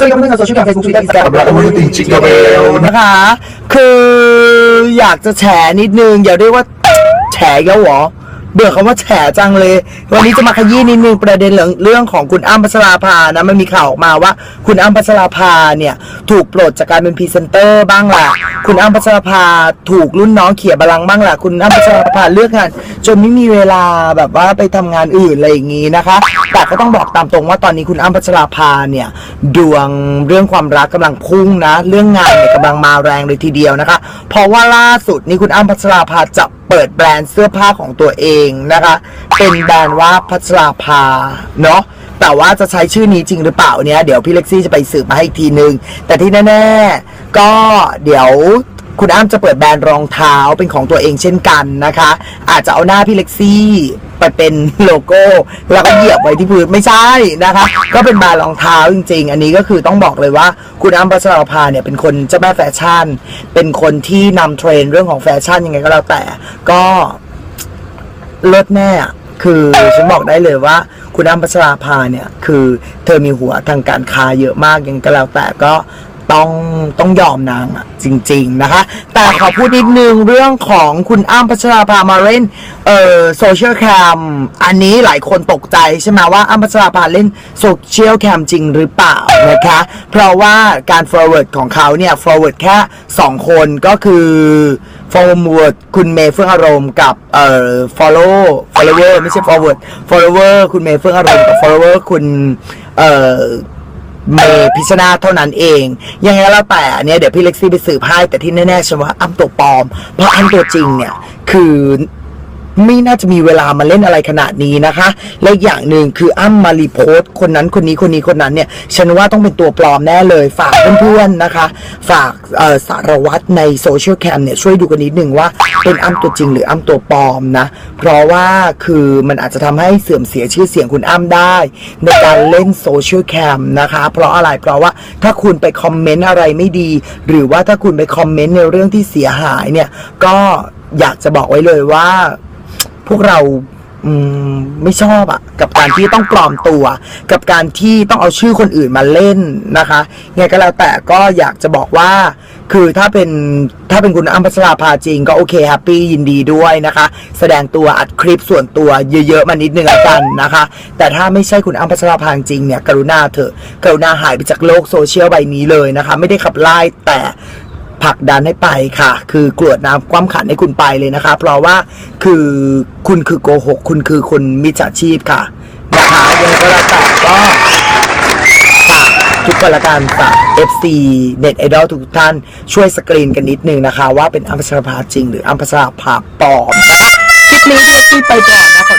สวัสดีครับเพื่อนๆโซเชียลมีเดียเฟซบุ๊กทวิตเตอร์อินสตาแกรมเราไม่ได้ติดจิกกระเบลนะนะคะ คืออยากจะแฉนิดนึง อย่าเรียกว่าแฉอีกแล้วเหรอ เบื่อคำว่าแฉจังเลย วันนี้จะมาขยี้นิดนึงประเด็นเรื่องเรื่องของคุณอ้ำพัชราภานะมันมีข่าวออกมาว่า คุณอ้ำพัชราภาเนี่ย ถูกปลดจากการเป็นพรีเซนเตอร์บ้างแหละคุณอ้ำพัชราภาถูกรุ่นน้องเขี่ยบาลังบ้างแหละคุณอ้ำพัชราภาเลือกงาน จนไม่มีเวลาแบบว่าไปทำงานอื่นอะไรอย่างนี้นะคะ แต่ก็ต้องบอกตามตรงว่าตอนนี้คุณอ้ำพัชราภาเนี่ย ดวงเรื่องความรักกำลังพุ่งนะ เรื่องงานเนี่ยกำลังมาแรงเลยทีเดียวนะคะ เพราะว่าล่าสุดนี่คุณอ้ำพัชราภาจะ เปิดแบรนด์เสื้อผ้าของตัวเองนะคะ เป็นแบรนด์ว่าพัชราภาเนาะแต่ว่าจะใช้ชื่อนี้จริงหรือเปล่าเนี่ยเดี๋ยวพี่เล็กซี่จะไปสืบมาให้อีกทีนึง แต่ที่แน่ๆก็เดี๋ยวคุณอ้ำจะเปิดแบรนด์รองเท้าเป็นของตัวเองเช่นกันนะคะ อาจจะเอาหน้าพี่เล็กซี่ ไปเป็นโลโก้ แล้วก็เหยียบไว้ที่พื้นไม่ใช่นะคะ ก็เป็นบรนด์รองเท้าจริง ๆ อันนี้ก็คือต้องบอกเลยว่าคุณอ้ำพัชราภาเนี่ยเป็นคนเจ้าแม่แฟชั่น เป็นคนที่นำเทรนด์เรื่องของแฟชั่นยังไงก็แล้วแต่ ก็เลิศแน่คือฉันบอกได้เลยว่า คุณอ้ำพัชราภาเนี่ย คือเธอมีหัวทางการค้าเยอะมากยังก็แล้วแต่ก็ ต้องต้องยอมนางอะจริง ๆนะคะ แต่ขอพูดนิดนึงเรื่องของคุณอ้ำพัชราภามาเล่นเอ่อโซเชียลแคมอันนี้หลายคนตกใจใช่ไหมว่าอ้ำพัชราภาเล่นโซเชียลแคมจริงหรือเปล่านะคะ เพราะว่าการ forward ของเขาเนี่ย forward แค่ 2 คนก็คือ forward คุณเมย์เฟื่องอารมณ์กับเอ่อ follow follower ไม่ใช่ forward follower คุณเมย์เฟื่องอารมณ์กับ follower คุณเอ่อ เมพิชนาเท่านั้นเอง ยังไงก็แล้วแต่อันเนี้ยเดี๋ยวพี่เล็กซี่ไปสืบให้แต่ที่แน่ๆฉันว่าอ้ำตัวปลอม เพราะอ้ำตัวจริงเนี่ยคือไม่น่าจะมีเวลามาเล่นอะไรขนาดนี้นะคะ และอย่างหนึ่งคืออ้ำมารีโพสต์คนนั้นคนนี้คนนี้คนนั้นเนี่ย ฉันว่าต้องเป็นตัวปลอมแน่เลย ฝากเพื่อนๆนะคะ ฝากสารวัตรในโซเชียลแคมเนี่ยช่วยดูกันนิดนึงว่า เป็นอ้ำตัวจริงหรืออ้ำตัวปลอมนะ เพราะว่าคือมันอาจจะทำให้เสื่อมเสียชื่อเสียงคุณอ้ำได้ ในการเล่นโซเชียลแคมนะคะ เพราะอะไรเพราะว่าถ้าคุณไปคอมเมนต์อะไรไม่ดี หรือว่าถ้าคุณไปคอมเมนต์ในเรื่องที่เสียหายเนี่ยก็อยากจะบอกไว้เลยว่า พวกเรา อืมไม่ชอบอะกับการที่ต้องปลอมตัว กับการที่ต้องเอาชื่อคนอื่นมาเล่นนะคะไงก็แล้วแต่ก็อยากจะบอกว่า คือถ้าเป็นถ้าเป็นคุณอ้ำพัชราภาจริงก็โอเคแฮปปี้ยินดีด้วยนะคะ แสดงตัวอัดคลิปส่วนตัวเยอะๆมานิดนึงละกันนะคะ แต่ถ้าไม่ใช่คุณอ้ำพัชราภาจริงเนี่ยกรุณาเถอะกรุณาหายไปจากโลกโซเชียลใบนี้เลยนะคะ ไม่ได้ขับไล่แต่ ผลักดันให้ไปค่ะ คือกรวดน้ำคว่ำขันให้คุณไปเลยนะคะ เพราะว่าคือคุณคือโกหก คุณคือคนมิจฉาชีพค่ะนะคะยังไงก็แล้วแต่ก็ฝากทุกคนละกันฝาก FC เน็ตไอดอลทุกท่านช่วยสกรีนกันนิดนึงนะคะ ว่าเป็นอัมพชราภาจริง หรืออัมพชราภาปลอมนะคะคลิปนี้ที่ไปก่อนนะขอ